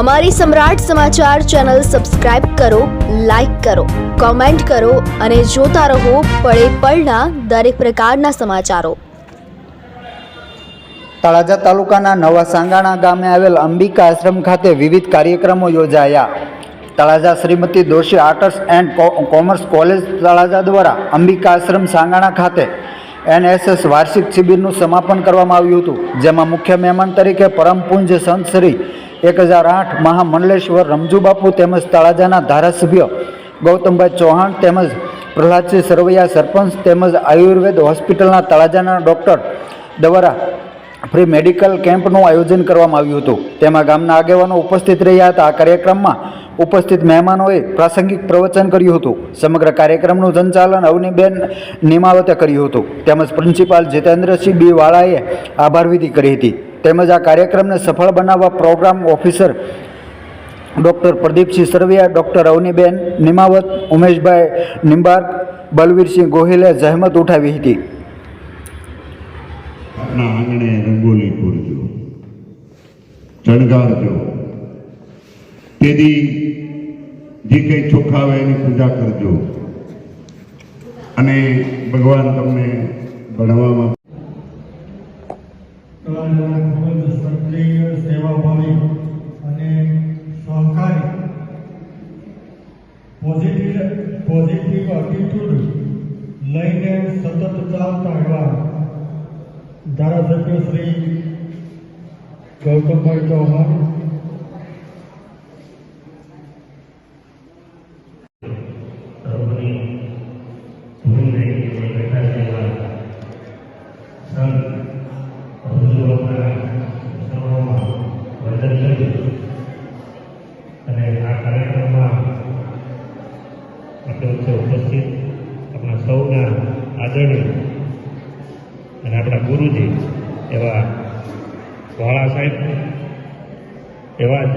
અમારી Samrat Samachar channel subscribe કરો, like કરો, કોમેન્ટ કરો અને જોતા રહો પળે પળના દરેક પ્રકારના સમાચારો. તળાજા તાલુકાના નવા સાંગાણા ગામે આવેલ અંબિકા આશ્રમ ખાતે વિવિધ કાર્યક્રમો યોજાયા. Talaja Shrimati Doshi arts and commerce college Talaja દ્વારા અંબિકા આશ્રમ સાંગાણા ખાતે એનએસએસ વાર્ષિક શિબિરનું સમાપન કરવામાં આવ્યું હતું, જેમાં મુખ્ય મહેમાન તરીકે પરમ પૂજ્ય સંત શ્રી એક હજાર આઠ મહામંડલેશ્વર રમજુબાપુ તેમજ તળાજાના ધારાસભ્ય ગૌતમભાઈ ચૌહાણ તેમજ પ્રહલાદસિંહ સરવૈયા સરપંચ તેમજ આયુર્વેદ હોસ્પિટલના તળાજાના ડૉક્ટર દ્વારા ફ્રી મેડિકલ કેમ્પનું આયોજન કરવામાં આવ્યું હતું. તેમાં ગામના આગેવાનો ઉપસ્થિત રહ્યા હતા. આ કાર્યક્રમમાં ઉપસ્થિત મહેમાનોએ પ્રાસંગિક પ્રવચન કર્યું હતું. સમગ્ર કાર્યક્રમનું સંચાલન અવનીબેન નિમાવતે કર્યું હતું. તેમજ પ્રિન્સિપાલ જીતેન્દ્રસિંહ બી વાળાએ આભારવિધિ કરી હતી. તેમજ આ કાર્યક્રમને સફળ બનાવવા program officer doctor Pradipsinh Sarvaiya, doctor Avniben Nimavat, Umeshbhai Nimbark Balvirsinh ગોહિલે જહેમત ઉઠાવી હતી. પૂજા કરજો. અને ભગવાન તમને ભણવામાં કલાના ખૂબ અને સહકારી પોઝિટિવ પોઝિટિવ એટીટ્યુડ લઈને સતત ચાલતા એવા ધારાસભ્ય શ્રી ગૌતમભાઈ ચૌહાણ આપણે ઉપસ્થિત આપણા સૌના આદરણીય અને આપણા ગુરુજી એવા વાળા સાહેબ એવા જ